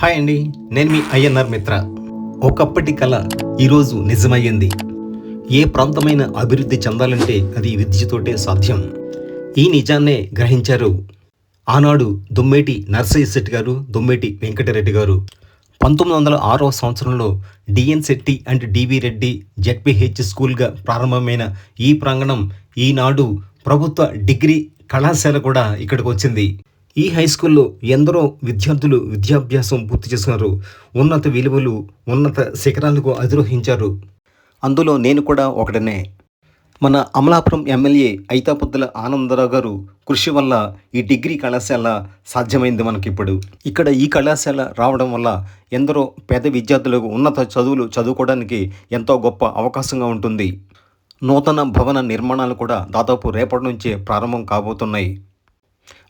Hi అండి నేను మీ INR మిత్ర. ఒకప్పటి కళ ఈరోజు నిజమయ్యింది. ఏ ప్రాంతమైన అభివృద్ధి చెందాలంటే అది విద్యతోటే సాధ్యం. ఈ నిజాన్నే గ్రహించారు ఆనాడు దుమ్మేటి నర్సయ్య శెట్టి గారు దుమ్మేటి వెంకటరెడ్డి గారు. పంతొమ్మిది వందల ఆరవ సంవత్సరంలో DN Shetty and DV Reddy ZPH స్కూల్గా ప్రారంభమైన ఈ ప్రాంగణం ఈనాడు ప్రభుత్వ డిగ్రీ కళాశాల కూడా ఇక్కడికి వచ్చింది ఈ హై స్కూల్లో ఎందరో విద్యార్థులు విద్యాభ్యాసం పూర్తి చేసుకున్నారు ఉన్నత విలువలు ఉన్నత శిఖరాలకు అధిరోహించారు. అందులో నేను కూడా ఒకడనే. మన అమలాపురం ఎమ్మెల్యే ఐతాపుద్దుల ఆనందరావు గారు కృషి వల్ల ఈ డిగ్రీ కళాశాల సాధ్యమైంది మనకిప్పుడు. ఇక్కడ ఈ కళాశాల రావడం వల్ల ఎందరో పేద విద్యార్థులకు ఉన్నత చదువులు చదువుకోవడానికి ఎంతో గొప్ప అవకాశంగా ఉంటుంది. నూతన భవన నిర్మాణాలు కూడా దాదాపు రేపటి నుంచే ప్రారంభం కాబోతున్నాయి.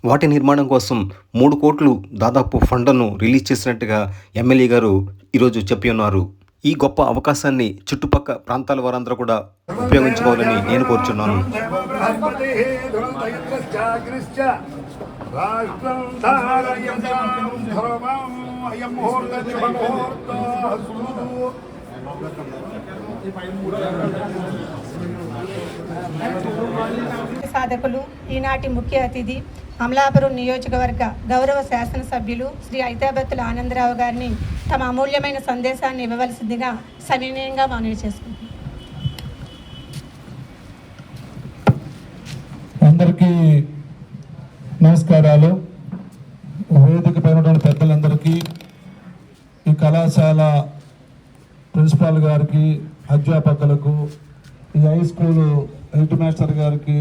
వాటి నిర్మాణం కోసం మూడు కోట్లు దాదాపు ఫండ్ను రిలీజ్ చేసినట్టుగా ఎమ్మెల్యే గారు ఈరోజు చెప్పి ఉన్నారు. ఈ గొప్ప అవకాశాన్ని చుట్టుపక్క ప్రాంతాల వారందరూ కూడా ఉపయోగించుకోవాలని నేను కోరుచున్నాను. రాష్ట్రం సాధకులు ఈనాటి ముఖ్య అతిథి అమలాపురం నియోజకవర్గ గౌరవ శాసనసభ్యులు శ్రీ ఐతాబత్తుల ఆనందరావు గారిని తమ అమూల్యమైన సందేశాన్ని ఇవ్వవలసిందిగా సవినయంగా మనవి చేసుకుంటున్నాం. అందరికీ నమస్కారాలు. వేదిక పైన పెద్దలందరికీ ఈ కళాశాల ప్రిన్సిపాల్ గారికి అధ్యాపకులకు ఈ హై స్కూలు హెడ్ మాస్టర్ గారికి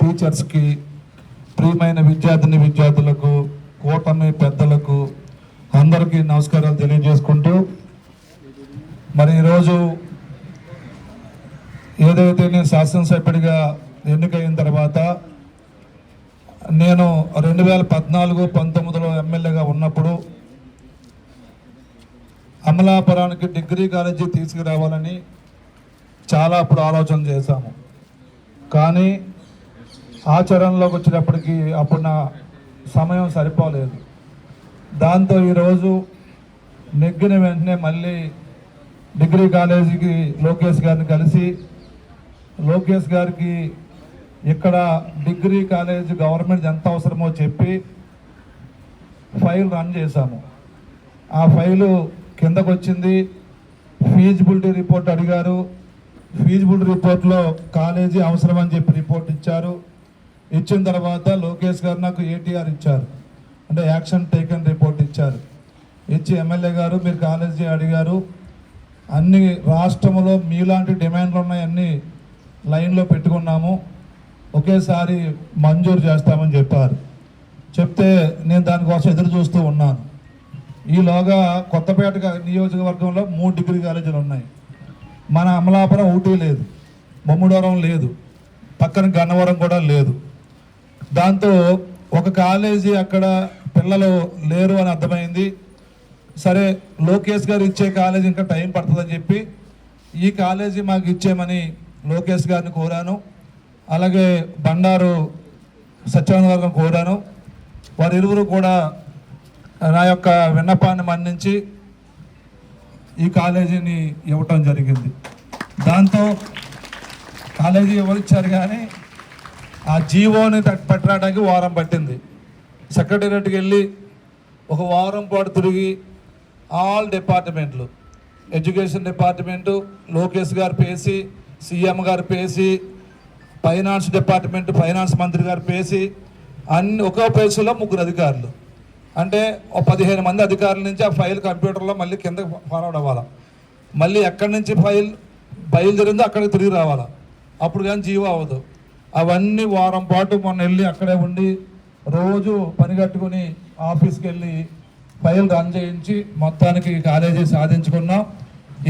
టీచర్స్కి ప్రియమైన విద్యార్థిని విద్యార్థులకు కూటమి పెద్దలకు అందరికీ నమస్కారాలు తెలియజేసుకుంటూ మరి ఈరోజు ఏదైతే నేను శాసనసభ్యుడిగా ఎన్నికైన తర్వాత నేను రెండు వేల పద్నాలుగు పంతొమ్మిదిలో ఎమ్మెల్యేగా ఉన్నప్పుడు అమలాపురానికి డిగ్రీ కాలేజీ తీసుకురావాలని చాలా అప్పుడు ఆలోచన చేశాము. కానీ ఆచరణలోకి వచ్చేటప్పటికి అప్పుడు నా సమయం సరిపోలేదు. దాంతో ఈరోజు నెగ్గిన వెంటనే మళ్ళీ డిగ్రీ కాలేజీకి లోకేష్ గారిని కలిసి లోకేష్ గారికి ఇక్కడ డిగ్రీ కాలేజ్ గవర్నమెంట్ ఎంత అవసరమో చెప్పి ఫైల్ రన్ చేశాము. ఆ ఫైలు కిందకు వచ్చింది ఫీజిబిలిటీ రిపోర్ట్ అడిగారు ఫీజిబుల్ రిపోర్ట్లో కాలేజీ అవసరం అని చెప్పి రిపోర్ట్ ఇచ్చారు. ఇచ్చిన తర్వాత లోకేష్ గారు నాకు ఏటీఆర్ ఇచ్చారు. అంటే యాక్షన్ టేకన్ రిపోర్ట్ ఇచ్చారు. ఇచ్చి ఎమ్మెల్యే గారు మీరు కాలేజీ అడిగారు. అన్ని రాష్ట్రంలో మీలాంటి డిమాండ్లు ఉన్నాయన్నీ లైన్లో పెట్టుకున్నాము. ఒకేసారి మంజూరు చేస్తామని చెప్పారు. చెప్తే నేను దానికోసం ఎదురు చూస్తూ ఉన్నాను. ఈలోగా కొత్తపేట నియోజకవర్గంలో మూడు డిగ్రీ కాలేజీలు ఉన్నాయి. మన అమలాపురం ఊటీ లేదు మమ్ముడవరం లేదు పక్కన గన్నవరం కూడా లేదు. దాంతో ఒక కాలేజీ అక్కడ పిల్లలు లేరు అని అర్థమైంది. సరే లోకేష్ గారు ఇచ్చే కాలేజీ ఇంకా టైం పడుతుందని చెప్పి ఈ కాలేజీ మాకు ఇచ్చేయమని లోకేష్ గారిని కోరాను. అలాగే బండారు సత్యనారాయణ గారిని కోరాను. వారిరువురు కూడా నా యొక్క విన్నపాన్ని మన్నించి ఈ కాలేజీని ఇవ్వటం జరిగింది. దాంతో కాలేజీ ఇవ్వచ్చారు కానీ ఆ జీవోని పెట్టడానికి పట్టడానికి వారం పట్టింది. సెక్రటేరియట్కి వెళ్ళి ఒక వారం పాటు తిరిగి ఆల్ డిపార్ట్మెంట్లు ఎడ్యుకేషన్ డిపార్ట్మెంటు లోకేష్ గారు పేసి సీఎం గారు పేసి ఫైనాన్స్ డిపార్ట్మెంట్ ఫైనాన్స్ మంత్రి గారు పేసి అన్ని ఒక ప్లేసులో ముగ్గురు అధికారులు. అంటే పదిహేను మంది అధికారుల నుంచి ఆ ఫైల్ కంప్యూటర్లో మళ్ళీ కిందకి ఫార్వర్డ్ అవ్వాలా. మళ్ళీ ఎక్కడి నుంచి ఫైల్ బయలుదేరిందో అక్కడికి తిరిగి రావాలా. అప్పుడు కానీ జీవో అవ్వదు. అవన్నీ వారం పాటు మొన్న వెళ్ళి అక్కడే ఉండి రోజు పని కట్టుకుని ఆఫీస్కి వెళ్ళి ఫైల్ రన్ చేయించి మొత్తానికి కాలేజీ సాధించుకున్నాం.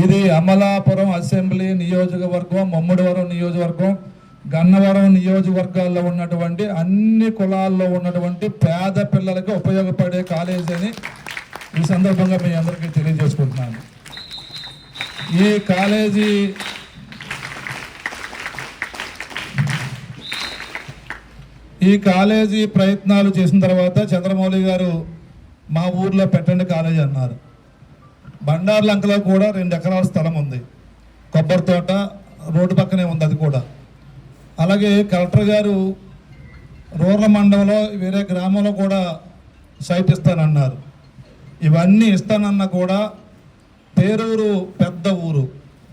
ఇది అమలాపురం అసెంబ్లీ నియోజకవర్గం మమ్ముడివరం నియోజకవర్గం గన్నవరం నియోజకవర్గాల్లో ఉన్నటువంటి అన్ని కులాల్లో ఉన్నటువంటి పేద పిల్లలకి ఉపయోగపడే కాలేజీ అని ఈ సందర్భంగా మీ అందరికీ తెలియజేసుకుంటున్నాను. ఈ కాలేజీ ఈ కాలేజీ ప్రయత్నాలు చేసిన తర్వాత చంద్రమౌళి గారు మా ఊర్లో పెట్టండి కాలేజీ అన్నారు. బండార్లంకలో కూడా రెండు ఎకరాల స్థలం ఉంది. కొబ్బరి తోట రోడ్డు పక్కనే ఉంది అది కూడా. అలాగే కలెక్టర్ గారు రూరల్ మండలంలో వేరే గ్రామంలో కూడా సైట్ ఇస్తానన్నారు. ఇవన్నీ ఇస్తానన్నా కూడా పేరూరు పెద్ద ఊరు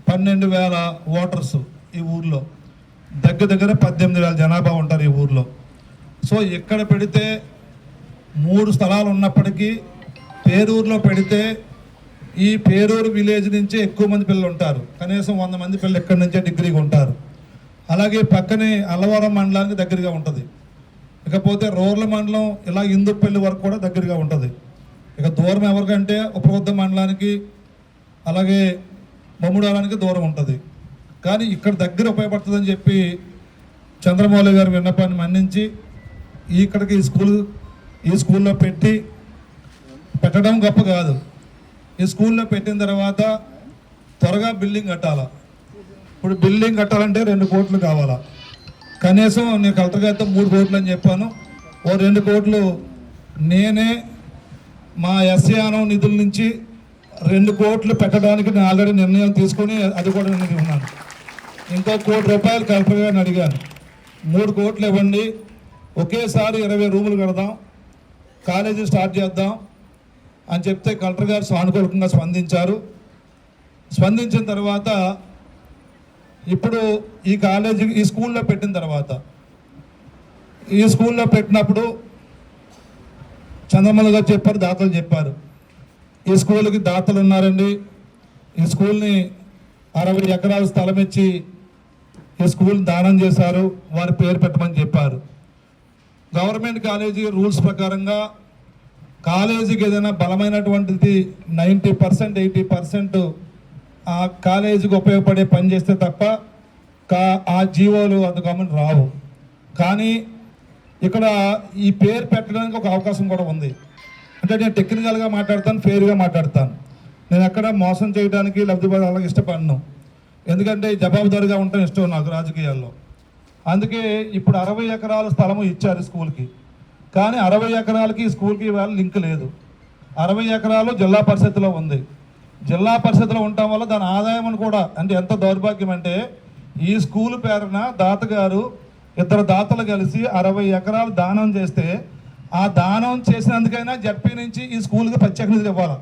పన్నెండు వేల ఓటర్స్ ఈ ఊర్లో. దగ్గర దగ్గర పద్దెనిమిది వేల జనాభా ఉంటారు ఈ ఊర్లో. సో ఇక్కడ పెడితే మూడు స్థలాలు ఉన్నప్పటికీ పేరూరులో పెడితే ఈ పేరూరు విలేజ్ నుంచి ఎక్కువ మంది పిల్లలు ఉంటారు. కనీసం వంద మంది పిల్లలు ఇక్కడి నుంచే డిగ్రీగా ఉంటారు. అలాగే పక్కనే అల్లవరం మండలానికి దగ్గరగా ఉంటుంది. ఇకపోతే రోర్ల మండలం ఇలా ఇందుపల్లి వరకు కూడా దగ్గరగా ఉంటుంది. ఇక దూరం ఎవరికంటే ఉపవృద్ధ మండలానికి అలాగే మమ్ముడాలానికి దూరం ఉంటుంది. కానీ ఇక్కడ దగ్గర ఉపయోగపడుతుందని చెప్పి చంద్రమౌళి గారి విన్నపాన్ని మన్నించి ఇక్కడికి ఈ స్కూల్ ఈ స్కూల్లో పెట్టి పెట్టడం గొప్ప కాదు. ఈ స్కూల్లో పెట్టిన తర్వాత త్వరగా బిల్డింగ్ కట్టాలా. ఇప్పుడు బిల్డింగ్ కట్టాలంటే రెండు కోట్లు కావాలా? కనీసం నేను కలెక్టర్ గారితో మూడు కోట్లు అని చెప్పాను. ఓ రెండు కోట్లు నేనే మా ఎస్యానం నిధుల నుంచి రెండు కోట్లు పెట్టడానికి నేను ఆల్రెడీ నిర్ణయం తీసుకొని అది కూడా నేను ఉన్నాను ఇంకో కోటి రూపాయలు కలెక్టర్ గారిని అడిగాను. మూడు కోట్లు ఇవ్వండి. ఒకేసారి ఇరవై రూములు కడదాం. కాలేజీ స్టార్ట్ చేద్దాం అని చెప్తే కలెక్టర్ గారు సానుకూలంగా స్పందించారు. స్పందించిన తర్వాత ఇప్పుడు ఈ కాలేజీ ఈ స్కూల్లో పెట్టిన తర్వాత ఈ స్కూల్లో పెట్టినప్పుడు చంద్రమల గారు చెప్పారు దాతలు చెప్పారు. ఈ స్కూల్కి దాతలు ఉన్నారండి. ఈ స్కూల్ని అరవై ఎకరాల స్థలం ఇచ్చి ఈ స్కూల్ దానం చేశారు. వారి పేరు పెట్టమని చెప్పారు. గవర్నమెంట్ కాలేజీ రూల్స్ ప్రకారంగా కాలేజీకి ఏదైనా బలమైనటువంటిది నైంటీ పర్సెంట్ ఎయిటీ పర్సెంట్ ఆ కాలేజీకి ఉపయోగపడే పని చేస్తే తప్ప కా ఆ జీవోలు అంత రావు. కానీ ఇక్కడ ఈ పేరు పెట్టడానికి ఒక అవకాశం కూడా ఉంది. అంటే నేను టెక్నికల్గా మాట్లాడతాను ఫెయిర్గా మాట్లాడతాను. నేను ఎక్కడ మోసం చేయడానికి లబ్ధిపడాలి అలాగే ఇష్టపడను. ఎందుకంటే జవాబుదారిగా ఉండటం ఇష్టం నాకు రాజకీయాల్లో. అందుకే ఇప్పుడు అరవై ఎకరాల స్థలము ఇచ్చారు స్కూల్కి. కానీ అరవై ఎకరాలకి ఈ స్కూల్కి వాళ్ళ లింక్ లేదు. అరవై ఎకరాలు జిల్లా పరిషత్లో ఉంది. జిల్లా పరిషత్లో ఉండటం వల్ల దాని ఆదాయం అని కూడా అంటే ఎంత దౌర్భాగ్యం అంటే ఈ స్కూల్ పేరున దాతగారు ఇద్దరు దాతలు కలిసి అరవై ఎకరాలు దానం చేస్తే ఆ దానం చేసినందుకైనా జడ్పీ నుంచి ఈ స్కూల్కి ప్రత్యేక నిధులు ఇవ్వాలి?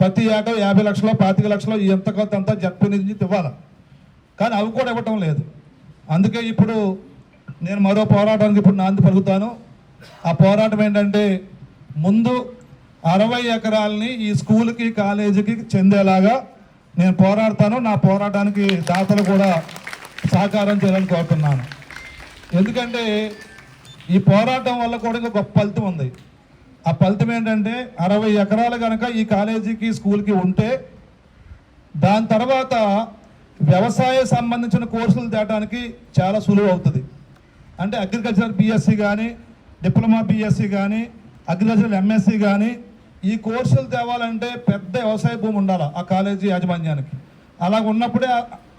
ప్రతి ఏటా యాభై లక్షలు పాతిక లక్షలు ఎంత కొంత అంతా జడ్పీ నుంచి ఇవ్వాలి? కానీ అవి కూడా ఇవ్వటం లేదు. అందుకే ఇప్పుడు నేను మరో పోరాటానికి ఇప్పుడు నాంది పలుకుతాను. ఆ పోరాటం ఏంటంటే ముందు అరవై ఎకరాలని ఈ స్కూల్కి కాలేజీకి చెందేలాగా నేను పోరాడతాను. నా పోరాటానికి దాతలు కూడా సహకారం చేయాలని కోరుతున్నాను. ఎందుకంటే ఈ పోరాటం వల్ల కూడా ఇంకా గొప్ప ఫలితం ఉంది. ఆ ఫలితం ఏంటంటే అరవై ఎకరాలు కనుక ఈ కాలేజీకి స్కూల్కి ఉంటే దాని తర్వాత వ్యవసాయ సంబంధించిన కోర్సులు తేటానికి చాలా సులువు అవుతుంది. అంటే అగ్రికల్చర్ బీఎస్సీ కానీ డిప్లొమా బీఎస్సీ కానీ అగ్రికల్చర్ ఎంఎస్సీ కానీ ఈ కోర్సులు తేవాలంటే పెద్ద వ్యవసాయ భూమి ఉండాలి ఆ కాలేజీ యాజమాన్యానికి. అలా ఉన్నప్పుడే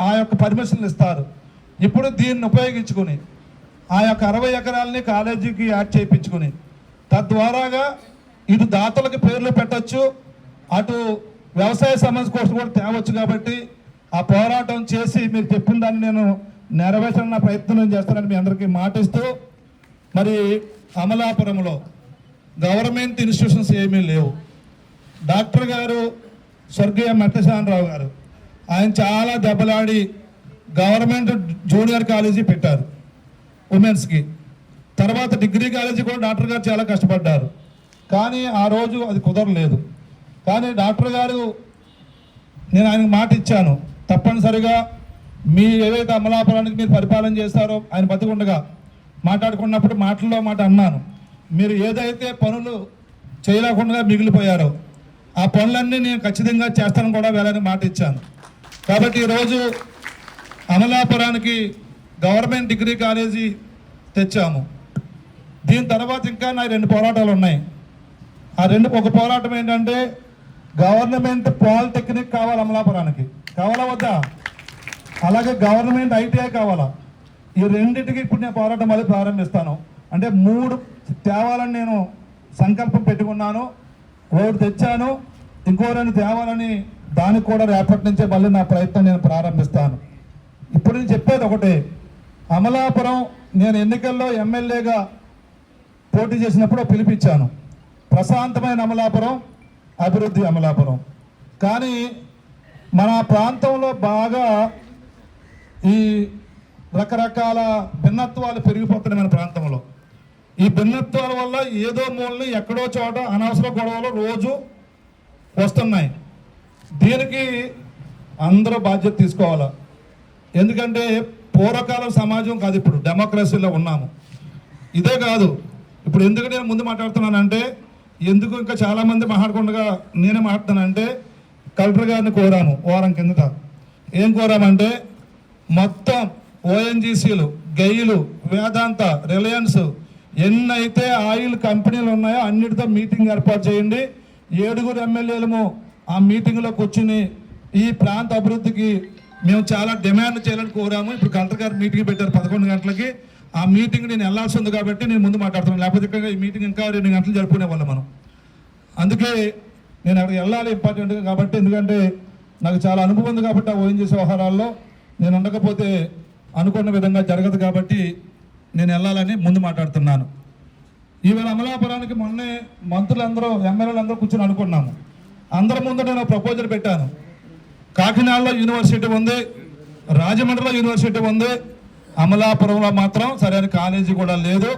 ఆ- యొక్క పర్మిషన్లు ఇస్తారు. ఇప్పుడు దీన్ని ఉపయోగించుకుని ఆ యొక్క అరవై ఎకరాలని కాలేజీకి యాడ్ చేయించుకుని తద్వారాగా ఇటు దాతలకు పేర్లు పెట్టచ్చు అటు వ్యవసాయ సంబంధించిన కోర్సు కూడా తేవచ్చు కాబట్టి ఆ పోరాటం చేసి మీరు చెప్పిన దాన్ని నేను నెరవేర్చాలన్న ప్రయత్నం చేస్తానని మీ అందరికీ మాటిస్తూ మరి అమలాపురంలో గవర్నమెంట్ ఇన్స్టిట్యూషన్స్ ఏమీ లేవు. డాక్టర్ గారు స్వర్గీయ మట్టశానరావు గారు ఆయన చాలా దెబ్బలాడి గవర్నమెంట్ జూనియర్ కాలేజీ పెట్టారు ఉమెన్స్కి. తర్వాత డిగ్రీ కాలేజీ కూడా డాక్టర్ గారు చాలా కష్టపడ్డారు. కానీ ఆ రోజు అది కుదరలేదు. కానీ డాక్టర్ గారు నేను ఆయనకు మాట ఇచ్చాను. తప్పనిసరిగా మీ ఏవైతే అమలాపురానికి మీరు పరిపాలన చేస్తారో ఆయన బతికుండగా మాట్లాడుకున్నప్పుడు మాటల్లో మాట అన్నాను. మీరు ఏదైతే పనులు చేయలేకుండా మిగిలిపోయారో ఆ పనులన్నీ నేను ఖచ్చితంగా చేస్తాను కూడా వెళ్ళని మాట ఇచ్చాను. కాబట్టి ఈరోజు అమలాపురానికి గవర్నమెంట్ డిగ్రీ కాలేజీ తెచ్చాము. దీని తర్వాత ఇంకా నా రెండు పోరాటాలు ఉన్నాయి. ఆ రెండు ఒక పోరాటం ఏంటంటే గవర్నమెంట్ పాలిటెక్నిక్ కావాలి అమలాపురానికి. కావాలా వద్దా? అలాగే గవర్నమెంట్ ఐటీఐ కావాలా? ఈ రెండింటికి ఇప్పుడు నేను పోరాటం మళ్ళీ ప్రారంభిస్తాను. అంటే మూడు తేవాలని నేను సంకల్పం పెట్టుకున్నాను. ఒకటి తెచ్చాను. ఇంకో రెండు తేవాలని దానికి కూడా రేపటి నుంచే మళ్ళీ నా ప్రయత్నం నేను ప్రారంభిస్తాను. ఇప్పుడు నేను చెప్పేది ఒకటే. అమలాపురం నేను ఎన్నికల్లో ఎమ్మెల్యేగా పోటీ చేసినప్పుడు పిలిపించాను. ప్రశాంతమైన అమలాపురం అభివృద్ధి అమలాపురం. కానీ మన ప్రాంతంలో బాగా ఈ రకరకాల భిన్నత్వాలు పెరిగిపోతున్నాయి మన ప్రాంతంలో. ఈ భిన్నత్వాల వల్ల ఏదో మూలని ఎక్కడో చోట అనవసర గొడవలు రోజు వస్తున్నాయి. దీనికి అందరూ బాధ్యత తీసుకోవాలి. ఎందుకంటే పూర్వకాలం సమాజం కాదు ఇప్పుడు డెమోక్రసీలో ఉన్నాము. ఇదే కాదు ఇప్పుడు ఎందుకు నేను ముందు మాట్లాడుతున్నానంటే ఎందుకు ఇంకా చాలామంది మాట్లాడకుండా నేనే మాట్లాడుతానంటే కలెక్టర్ గారిని కోరాము వారం కిందట. ఏం కోరామంటే మొత్తం ఓఎన్జీసీలు గెయిలు వేదాంత రిలయన్స్ ఎన్నైతే ఆయిల్ కంపెనీలు ఉన్నాయో అన్నిటితో మీటింగ్ ఏర్పాటు చేయండి. ఏడుగురు ఎమ్మెల్యేలము ఆ మీటింగ్లో కూర్చుని ఈ ప్రాంత అభివృద్ధికి మేము చాలా డిమాండ్ చేయాలని కోరాము. ఇప్పుడు కలెక్టర్ గారు మీటింగ్ పెట్టారు పదకొండు గంటలకి. ఆ మీటింగ్ నేను వెళ్ళాల్సి ఉంది కాబట్టి నేను ముందు మాట్లాడుతున్నాను. లేకపోతే ఇక్కడ ఈ మీటింగ్ ఇంకా రెండు గంటలు జరుపుకునే వాళ్ళం మనం. అందుకే నేను అక్కడికి వెళ్ళాలి ఇంపార్టెంట్ కాబట్టి ఎందుకంటే నాకు చాలా అనుభవం ఉంది కాబట్టి ఆ ఓఎన్జీసీ వ్యవహారాల్లో నేను ఉండకపోతే అనుకున్న విధంగా జరగదు కాబట్టి నేను వెళ్ళాలని ముందు మాట్లాడుతున్నాను. ఈవేళ అమలాపురానికి మొన్నే మంత్రులందరూ ఎమ్మెల్యేలు అందరూ కూర్చొని అనుకున్నాము. అందరి ముందు నేను ప్రపోజల్ పెట్టాను. కాకినాడలో యూనివర్సిటీ ఉంది రాజమండ్రిలో యూనివర్సిటీ ఉంది అమలాపురంలో మాత్రం సరైన కాలేజీ కూడా లేదు.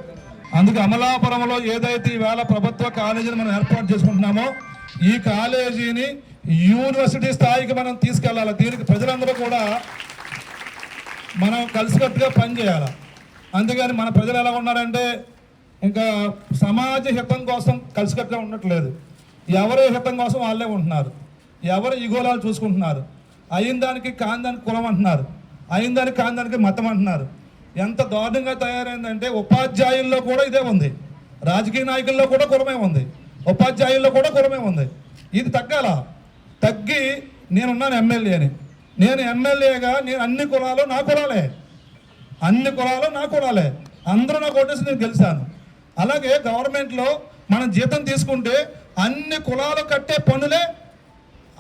అందుకే అమలాపురంలో ఏదైతే ఈవేళ ప్రభుత్వ కాలేజీని మనం ఏర్పాటు చేసుకుంటున్నామో ఈ కాలేజీని యూనివర్సిటీ స్థాయికి మనం తీసుకెళ్ళాలి. దీనికి ప్రజలందరూ కూడా మనం కలిసికట్టుగా పనిచేయాలి. అందుకని మన ప్రజలు ఎలా ఉన్నారంటే ఇంకా సమాజ హితం కోసం కలిసికట్టుగా ఉండట్లేదు. ఎవరి హితం కోసం వాళ్ళే ఉంటున్నారు. ఎవరు ఇగోలాలు చూసుకుంటున్నారు. అయిన దానికి కాందానికి కులం అంటున్నారు. అయిన దానికి కాందానికి మతం అంటున్నారు. ఎంత దారుణంగా తయారైందంటే ఉపాధ్యాయుల్లో కూడా ఇదే ఉంది. రాజకీయ నాయకుల్లో కూడా కులమే ఉంది. ఉపాధ్యాయుల్లో కూడా కులమే ఉంది. ఇది తగ్గాల? తగ్గి నేనున్నాను ఎమ్మెల్యేని. నేను ఎమ్మెల్యేగా నేను అన్ని కులాలు నా కులాలే. అన్ని కులాలు నా కులాలే. అందరూ నాకు ఓటేసి నేను గెలిచాను. అలాగే గవర్నమెంట్లో మనం జీతం తీసుకుంటే అన్ని కులాలు కట్టే పనులే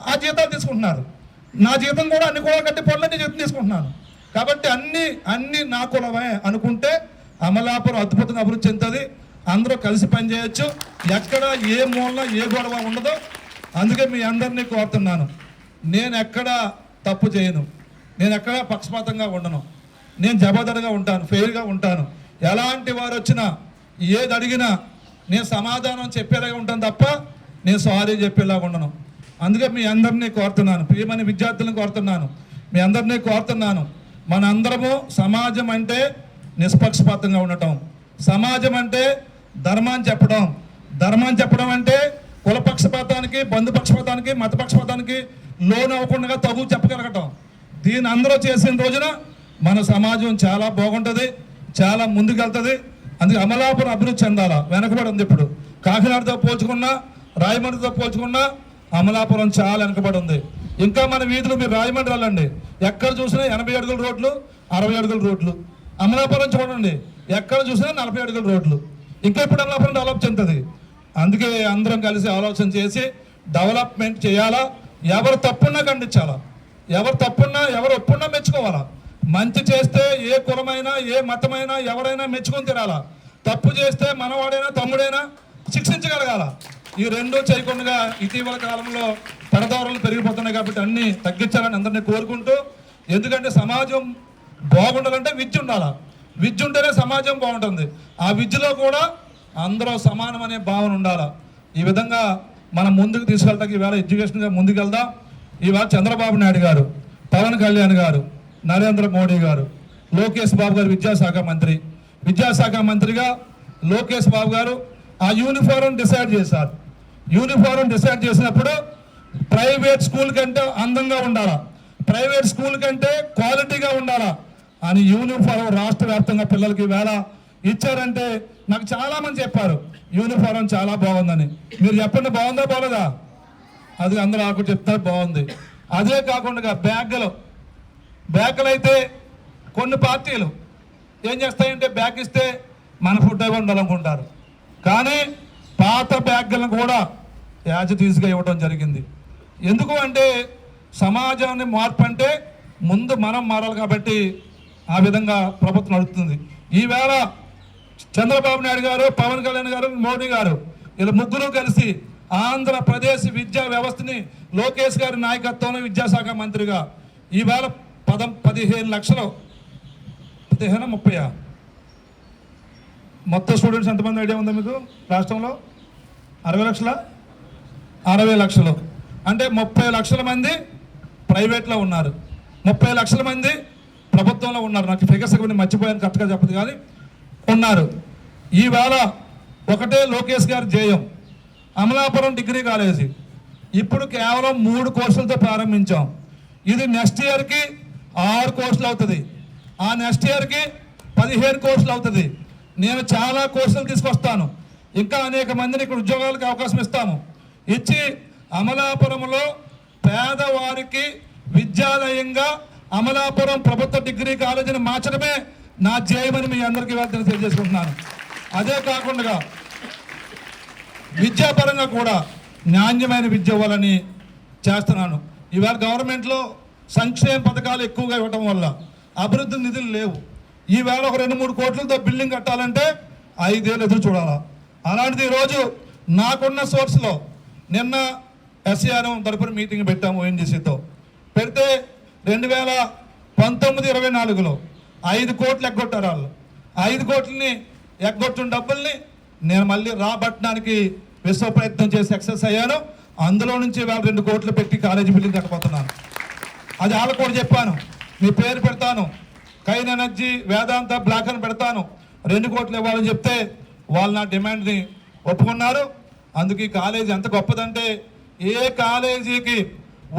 ఆ జీతాలు తీసుకుంటున్నారు. నా జీతం కూడా అన్ని కులాలు కట్టే పనులే నేను జీతం తీసుకుంటున్నాను. కాబట్టి అన్ని అన్ని నా కులమే అనుకుంటే అమలాపురం అద్భుతంగా అభివృద్ధి చెందుతుంది. అందరూ కలిసి పనిచేయచ్చు ఎక్కడ ఏ మూలన ఏ గొడవ ఉండదు అందుకే మీ అందరినీ కోరుతున్నాను. నేను ఎక్కడ తప్పు చేయను. నేను ఎక్కడ పక్షపాతంగా ఉండను. నేను జబర్దరగా ఉంటాను ఫెయిర్గా ఉంటాను. ఎలాంటి వారు వచ్చినా ఏది అడిగినా నేను సమాధానం చెప్పేలాగా ఉంటాను తప్ప నేను సారీ చెప్పేలాగా ఉండను. అందుకే మీ అందరినీ కోరుతున్నాను ప్రియమైన విద్యార్థులను కోరుతున్నాను. మీ అందరినీ కోరుతున్నాను. మన అందరము సమాజం అంటే నిష్పక్షపాతంగా ఉండటం. సమాజం అంటే ధర్మాన్ని చెప్పడం. ధర్మాన్ని చెప్పడం అంటే కులపక్షపాతానికి బంధుపక్షపాతానికి మతపక్షపాతానికి లోన్ అవ్వకుండా తగు చెప్పగలగటం. దీన్ని అందరూ చేసిన రోజున మన సమాజం చాలా బాగుంటుంది చాలా ముందుకెళ్తుంది. అందుకే అమలాపురం అభివృద్ధి చెందాల? వెనకబడి ఉంది ఇప్పుడు. కాకినాడతో పోల్చుకున్నా రాయమండ్రితో పోల్చుకున్నా అమలాపురం చాలా వెనకబడి ఉంది. ఇంకా మన వీధులు మీరు రాయమండ్రి వెళ్ళండి. ఎక్కడ చూసినా ఎనభై అడుగుల రోడ్లు అరవై అడుగుల రోడ్లు. అమలాపురం చూడండి. ఎక్కడ చూసినా నలభై అడుగుల రోడ్లు. ఇంకా ఇప్పుడు అమలాపురం డెవలప్ చెందుతుంది. అందుకే అందరం కలిసి ఆలోచన చేసి డెవలప్మెంట్ చేయాలా? ఎవరు తప్పున్నా ఖండించాలా? ఎవరు తప్పున్నా ఎవరు ఒప్పున్నా మెచ్చుకోవాలా? మంచి చేస్తే ఏ కులమైనా ఏ మతమైనా ఎవరైనా మెచ్చుకొని తినాలా? తప్పు చేస్తే మనవాడైనా తమ్ముడైనా శిక్షించగలగాల? ఈ రెండూ చేయకుండా ఇటీవల కాలంలో తడదారులు పెరిగిపోతున్నాయి కాబట్టి అన్ని తగ్గించాలని అందరినీ కోరుకుంటూ ఎందుకంటే సమాజం బాగుండాలంటే విద్య ఉండాలా? విద్య ఉంటేనే సమాజం బాగుంటుంది. ఆ విద్యలో కూడా అందరూ సమానం అనే భావన ఉండాలి? ఈ విధంగా మనం ముందుకు తీసుకెళ్తాకి ఈవేళ ఎడ్యుకేషన్గా ముందుకెళ్దాం. ఈవేళ చంద్రబాబు నాయుడు గారు పవన్ కళ్యాణ్ గారు నరేంద్ర మోడీ గారు లోకేష్ బాబు గారు విద్యాశాఖ మంత్రి. విద్యాశాఖ మంత్రిగా లోకేష్ బాబు గారు ఆ యూనిఫారం డిసైడ్ చేశారు. యూనిఫారం డిసైడ్ చేసినప్పుడు ప్రైవేట్ స్కూల్ కంటే అందంగా ఉండాలా? ప్రైవేట్ స్కూల్ కంటే క్వాలిటీగా ఉండాలా? అని యూనిఫారం రాష్ట్ర వ్యాప్తంగా పిల్లలకి వేళ ఇచ్చారంటే నాకు చాలామంది చెప్పారు యూనిఫారం చాలా బాగుందని. మీరు చెప్పండి బాగుందా బాగలేదా? అది అందరూ ఆకు చెప్తారు బాగుంది. అదే కాకుండా బ్యాగ్లో బ్యాకులు అయితే కొన్ని పార్టీలు ఏం చేస్తాయంటే బ్యాక్ ఇస్తే మన ఫుడ్ అయి ఉండాలనుకుంటారు కానీ పాత బ్యాగులను కూడా యాజిటీస్గా ఇవ్వడం జరిగింది. ఎందుకు అంటే సమాజాన్ని మార్పు అంటే ముందు మనం మారాలి కాబట్టి ఆ విధంగా ప్రభుత్వం నడుపుతుంది. ఈవేళ చంద్రబాబు నాయుడు గారు పవన్ కళ్యాణ్ గారు మోడీ గారు ఇలా ముగ్గురు కలిసి ఆంధ్రప్రదేశ్ విద్యా వ్యవస్థని లోకేష్ గారి నాయకత్వంలో విద్యాశాఖ మంత్రిగా ఈవేళ పదం పదిహేను లక్షలు. పదిహేను ముప్పై మొత్తం స్టూడెంట్స్ ఎంతమంది ఐడియా ఉందా మీకు రాష్ట్రంలో? అరవై లక్షల? అరవై లక్షలు. అంటే ముప్పై లక్షల మంది ప్రైవేట్లో ఉన్నారు. ముప్పై లక్షల మంది ప్రభుత్వంలో ఉన్నారు. నాకు ఫిగర్స్ కొన్ని మర్చిపోయాను కరెక్ట్గా చెప్పదు కానీ ఉన్నారు. ఈవేళ ఒకటే లోకేష్ గారి జేయం. Amalapuram degree college. ఇప్పుడు కేవలం మూడు కోర్సులతో ప్రారంభించాం. ఇది నెక్స్ట్ ఇయర్కి ఆరు కోర్సులు అవుతుంది. ఆ నెక్స్ట్ ఇయర్కి పదిహేను కోర్సులు అవుతుంది. నేను చాలా కోర్సులు తీసుకొస్తాను. ఇంకా అనేక మందిని ఇక్కడ ఉద్యోగాలకు అవకాశం ఇస్తాము. ఇచ్చి అమలాపురంలో పేదవారికి విద్యాలయంగా అమలాపురం ప్రభుత్వ డిగ్రీ కాలేజీని మార్చడమే నా జయమని మీ అందరికీ ఇవాళ తెలియజేసుకుంటున్నాను. అదే కాకుండా విద్యాపరంగా కూడా నాణ్యమైన విద్య ఇవ్వాలని చేస్తున్నాను. ఇవాళ గవర్నమెంట్లో సంక్షేమ పథకాలు ఎక్కువగా ఇవ్వటం వల్ల అభివృద్ధి నిధులు లేవు. ఈవేళ ఒక రెండు మూడు కోట్లతో బిల్డింగ్ కట్టాలంటే ఐదేళ్ళు ఎదురు చూడాలా. అలాంటిది ఈరోజు నాకున్న సోర్స్లో నిన్న ఎస్ఆర్ఎం తరపున మీటింగ్ పెట్టాము ఓఎన్జీసీతో పెడితే రెండు వేల పంతొమ్మిది ఇరవై నాలుగులో ఐదు కోట్లు ఎగ్గొట్టారు వాళ్ళు. ఐదు కోట్లని ఎగ్గొట్టిన డబ్బుల్ని నేను మళ్ళీ రాబట్టడానికి విశ్వ ప్రయత్నం చేసి సక్సెస్ అయ్యాను. అందులో నుంచి వేల రెండు కోట్లు పెట్టి కాలేజీ బిల్డింగ్ కట్టబోతున్నాను. అది వాళ్ళకు కూడా చెప్పాను. మీ పేరు పెడతాను. కైన్ ఎనర్జీ వేదాంత బ్లాక్ అని పెడతాను. రెండు కోట్లు ఇవ్వాలని చెప్తే వాళ్ళు నా డిమాండ్ని ఒప్పుకున్నారు. అందుకే ఈ కాలేజీ ఎంత గొప్పదంటే ఏ కాలేజీకి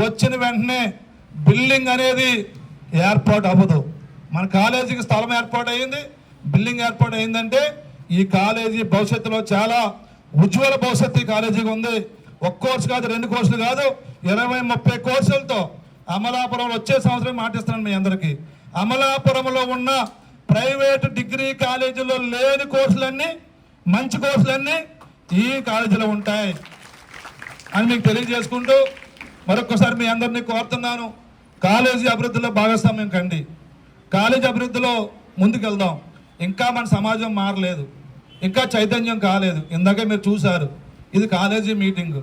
వచ్చిన వెంటనే బిల్డింగ్ అనేది ఏర్పాటు అవ్వదు. మన కాలేజీకి స్థలం ఏర్పాటు అయింది. బిల్డింగ్ ఏర్పాటు అయిందంటే ఈ కాలేజీ భవిష్యత్తులో చాలా ఉజ్వల భవిష్యత్తు ఈ కాలేజీకి ఉంది. ఒక్క కోర్సు కాదు రెండు కోర్సులు కాదు ఇరవై ముప్పై కోర్సులతో అమలాపురంలో వచ్చే సంవత్సరం మాటిస్తున్నాను మీ అందరికీ. అమలాపురంలో ఉన్న ప్రైవేట్ డిగ్రీ కాలేజీలో లేని కోర్సులన్నీ మంచి కోర్సులన్నీ ఈ కాలేజీలో ఉంటాయి అని మీకు తెలియజేసుకుంటూ మరొకసారి మీ అందరినీ కోరుతున్నాను. కాలేజీ అభివృద్ధిలో భాగస్వామ్యం కండి. కాలేజీ అభివృద్ధిలో ముందుకెళ్దాం. ఇంకా మన సమాజం మారలేదు. ఇంకా చైతన్యం కాలేదు. ఇందాకే మీరు చూశారు. ఇది కాలేజీ మీటింగ్.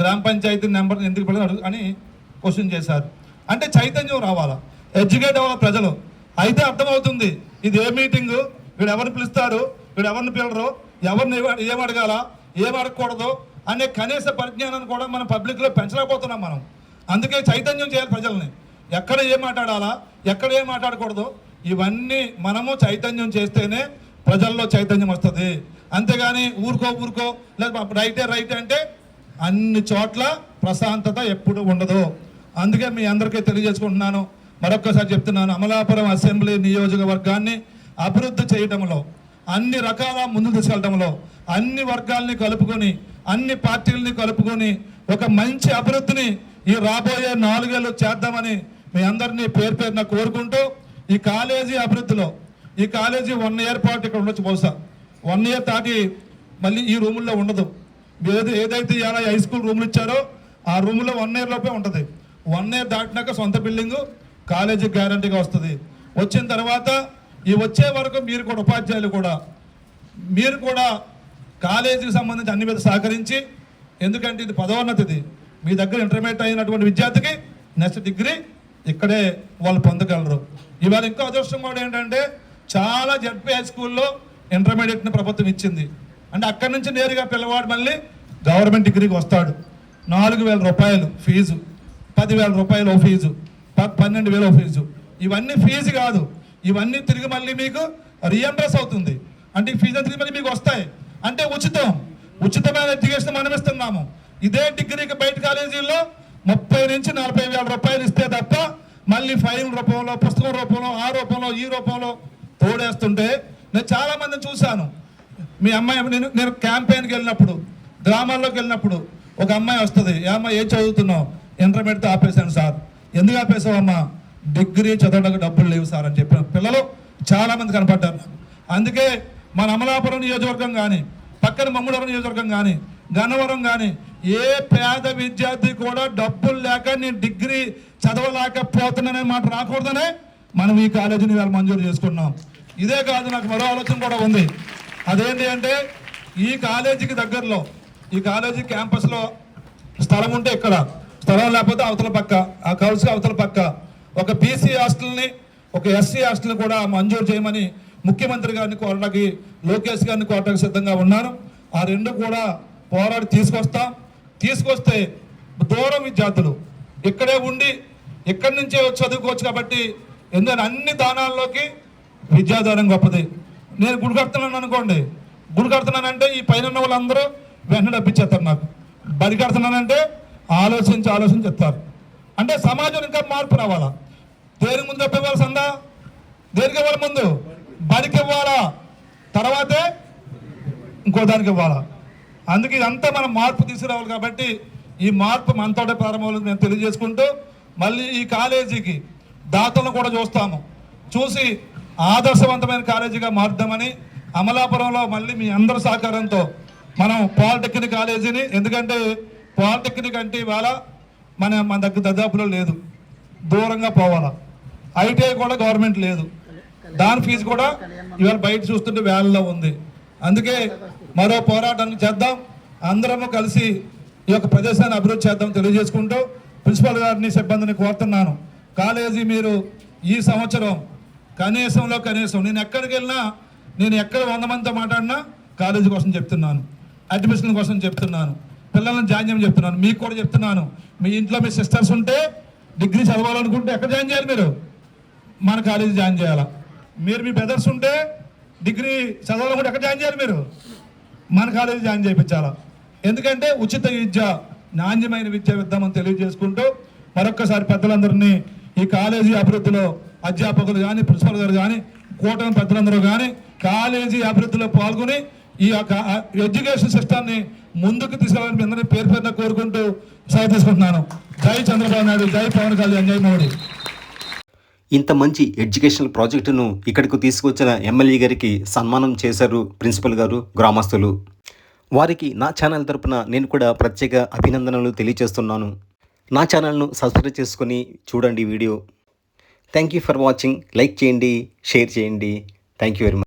గ్రామ పంచాయతీ నెంబర్ ఎందుకు పెడతారు అని క్వశ్చన్ చేశారు. అంటే చైతన్యం రావాలా? ఎడ్యుకేట్ అవ్వాలి ప్రజలు. అయితే అర్థమవుతుంది ఇది ఏ మీటింగ్? వీడు ఎవరిని పిలుస్తారు వీడు ఎవరిని పిలరు ఎవరిని ఏమ- ఏం అడగాల? ఏం అడగకూడదు? అనే కనీస పరిజ్ఞానాన్ని కూడా మనం పబ్లిక్లో పెంచలేకపోతున్నాం మనం. అందుకే చైతన్యం చేయాలి ప్రజల్ని. ఎక్కడ ఏం మాట్లాడాలా? ఎక్కడ ఏం మాట్లాడకూడదు? ఇవన్నీ మనము చైతన్యం చేస్తేనే ప్రజల్లో చైతన్యం వస్తుంది. అంతేగాని ఊరుకో ఊరుకో. లేదా రైటే రైట్ అంటే అన్ని చోట్ల ప్రశాంతత ఎప్పుడు ఉండదు. అందుకే మీ అందరికీ తెలియజేసుకుంటున్నాను. మరొక్కసారి చెప్తున్నాను అమలాపురం అసెంబ్లీ నియోజకవర్గాన్ని అభివృద్ధి చేయడంలో అన్ని రకాల ముందు తీసుకెళ్ళడంలో అన్ని వర్గాల్ని కలుపుకొని అన్ని పార్టీలని కలుపుకొని ఒక మంచి అభివృద్ధిని ఈ రాబోయే నాలుగేళ్ళు చేద్దామని మీ అందరినీ పేరు పేరున కోరుకుంటూ ఈ కాలేజీ అభివృద్ధిలో ఈ కాలేజీ వన్ ఇయర్ పాటు ఇక్కడ ఉండొచ్చు బహుశా. వన్ ఇయర్ దాటి మళ్ళీ ఈ రూముల్లో ఉండదు. ఏది ఏదైతే ఇలా హై స్కూల్ రూములు ఇచ్చారో ఆ రూములో వన్ ఇయర్ లోపే ఉంటుంది. వన్ ఇయర్ దాటినాక సొంత బిల్డింగ్ కాలేజీ గ్యారంటీగా వస్తుంది. వచ్చిన తర్వాత ఈ వచ్చే వరకు మీరు కూడా ఉపాధ్యాయులు కూడా మీరు కూడా కాలేజీకి సంబంధించి అన్ని మీద సహకరించి ఎందుకంటే ఇది పదోన్నతిది మీ దగ్గర ఇంటర్మీడియట్ అయినటువంటి విద్యార్థికి నెక్స్ట్ డిగ్రీ ఇక్కడే వాళ్ళు పొందగలరు. ఇవాళ ఇంకో అదృష్టం కూడా ఏంటంటే చాలా జడ్పీ హై స్కూల్లో ఇంటర్మీడియట్ని ప్రభుత్వం ఇచ్చింది. అంటే అక్కడి నుంచి నేరుగా పిల్లవాడు మళ్ళీ గవర్నమెంట్ డిగ్రీకి వస్తాడు. నాలుగు వేల రూపాయలు ఫీజు. పదివేల రూపాయలు ఫీజు పన్నెండు వేలు ఫీజు. ఇవన్నీ ఫీజు కాదు. ఇవన్నీ తిరిగి మళ్ళీ మీకు రీఎంబర్స్ అవుతుంది. అంటే ఈ ఫీజు తిరిగి మళ్ళీ మీకు వస్తాయి. అంటే ఉచితం. ఉచితమైన ఎడ్యుకేషన్ మనం ఇస్తున్నాము. ఇదే డిగ్రీకి బయట కాలేజీల్లో ముప్పై నుంచి నలభై వేల రూపాయలు ఇస్తే తప్ప మళ్ళీ ఫైల్ రూపంలో పుస్తకం రూపంలో ఆ రూపంలో ఈ రూపంలో తోడేస్తుంటే నేను చాలా మందిని చూశాను. మీ అమ్మాయి నేను నేను క్యాంపెయిన్కి వెళ్ళినప్పుడు గ్రామాల్లోకి వెళ్ళినప్పుడు ఒక అమ్మాయి వస్తుంది. ఏ అమ్మాయి ఏం చదువుతున్నావు? ఇంటర్మీడియట్ ఆపేశాను సార్. ఎందుకు ఆపేసావమ్మా డిగ్రీ చదవడానికి డబ్బులు లేవు సార్ అని చెప్పిన పిల్లలు చాలామంది కనపడ్డారు అందుకే మన అమలాపురం నియోజకవర్గం కానీ పక్కన మమ్ముడవరం నియోజకవర్గం కానీ గన్నవరం కానీ ఏ పేద విద్యార్థి కూడా డబ్బులు లేక నేను డిగ్రీ చదవలేకపోతున్నానే మాట రాకూడదనే మనం ఈ కాలేజీని వేళ మంజూరు చేసుకున్నాం. ఇదే కాదు నాకు మరో ఆలోచన కూడా ఉంది. అదేంటి అంటే ఈ కాలేజీకి దగ్గరలో ఈ కాలేజీ క్యాంపస్లో స్థలం ఉంటే ఇక్కడ స్థలం లేకపోతే అవతల పక్క ఆ కౌల్స్కి అవతల పక్క. ఒక బీసీ హాస్టల్ని ఒక ఎస్సీ హాస్టల్ని కూడా మంజూరు చేయమని ముఖ్యమంత్రి గారిని కోరడానికి లోకేష్ గారిని కోరడానికి సిద్ధంగా ఉన్నాను. ఆ రెండు కూడా పోరాడి తీసుకొస్తాం. తీసుకొస్తే దూరం విద్యార్థులు. ఇక్కడే ఉండి ఇక్కడి నుంచే వచ్చి చదువుకోవచ్చు కాబట్టి ఎందుకంటే అన్ని దానాల్లోకి విద్యాదానం గొప్పది. నేను గుడి కడుతున్నాను అనుకోండి. గుడి కడుతున్నానంటే ఈ పైన ఉన్న వాళ్ళందరూ వెంటనే డబ్బిచ్చేస్తారు నాకు. బడి కడుతున్నానంటే ఆలోచించి ఆలోచించి చెప్తారు. అంటే సమాజం ఇంకా మార్పు రావాలా? దేని ముందు ఇవ్వాలి సందా? దేనికి ఇవ్వాలి ముందు? బడికి ఇవ్వాలా? తర్వాతే ఇంకో దానికి ఇవ్వాలా? అందుకే ఇదంతా మనం మార్పు తీసుకురావాలి కాబట్టి ఈ మార్పు మనతోటే ప్రారంభం మేము తెలియజేసుకుంటూ మళ్ళీ ఈ కాలేజీకి దాతలను కూడా చూస్తాము. చూసి ఆదర్శవంతమైన కాలేజీగా మారుద్దామని అమలాపురంలో మళ్ళీ మీ అందరి సహకారంతో మనం పాలిటెక్నిక్ కాలేజీని ఎందుకంటే పాలిటెక్నిక్ అంటే ఇవాళ మన మన దగ్గర దదాపులో లేదు. దూరంగా పోవాలా. ఐటీఐ కూడా గవర్నమెంట్ లేదు. దాని ఫీజు కూడా ఇవాళ బయట చూస్తుంటే వేలలో ఉంది. అందుకే మరో పోరాటాన్ని చేద్దాం. అందరము కలిసి ఈ యొక్క ప్రదేశాన్ని అభివృద్ధి చేద్దాం తెలియజేసుకుంటూ ప్రిన్సిపల్ గారిని సిబ్బందిని కోరుతున్నాను. కాలేజీ మీరు ఈ సంవత్సరం కనీసంలో కనీసం నేను ఎక్కడికి వెళ్ళినా నేను ఎక్కడ వంద మందితో మాట్లాడినా కాలేజీ కోసం చెప్తున్నాను. అడ్మిషన్ కోసం చెప్తున్నాను. పిల్లలను జాయిన్ చేయమని చెప్తున్నాను. మీకు కూడా చెప్తున్నాను. మీ ఇంట్లో మీ సిస్టర్స్ ఉంటే డిగ్రీ చదవాలనుకుంటే ఎక్కడ జాయిన్ చేయాలి మీరు? మన కాలేజీ జాయిన్ చేయాలా. మీరు మీ బ్రదర్స్ ఉంటే డిగ్రీ చదవాలనుకుంటే ఎక్కడ జాయిన్ చేయాలి మీరు? మన కాలేజీ జాయిన్ చేయించాలా. ఎందుకంటే ఉచిత విద్య నాణ్యమైన విద్య విద్దామని తెలియజేసుకుంటూ మరొక్కసారి పెద్దలందరినీ ఈ కాలేజీ అభివృద్ధిలో అధ్యాపకులు కానీ ప్రిన్సిపల్ గారు కానీ కూటమి పెద్దలందరూ కానీ కాలేజీ అభివృద్ధిలో పాల్గొని ఈ యొక్క ఎడ్యుకేషన్ సిస్టమ్ని ముందుకు తీసుకెళ్ళాలని మీ అందరినీ పేరు పేరున కోరుకుంటూ సెలవు తీసుకుంటున్నాను. జై చంద్రబాబు నాయుడు జై పవన్ కళ్యాణ్ జై మోడీ. ఇంత మంచి ఎడ్యుకేషనల్ ప్రాజెక్టును ఇక్కడికి తీసుకొచ్చిన ఎమ్మెల్యే గారికి సన్మానం చేశారు ప్రిన్సిపల్ గారు గ్రామస్తులు. వారికి నా ఛానల్ తరపున నేను కూడా ప్రత్యేక అభినందనలు తెలియజేస్తున్నాను. నా ఛానల్ను సబ్స్క్రైబ్ చేసుకొని చూడండి video. Thank you for watching like చేయండి షేర్ చేయండి. Thank you very much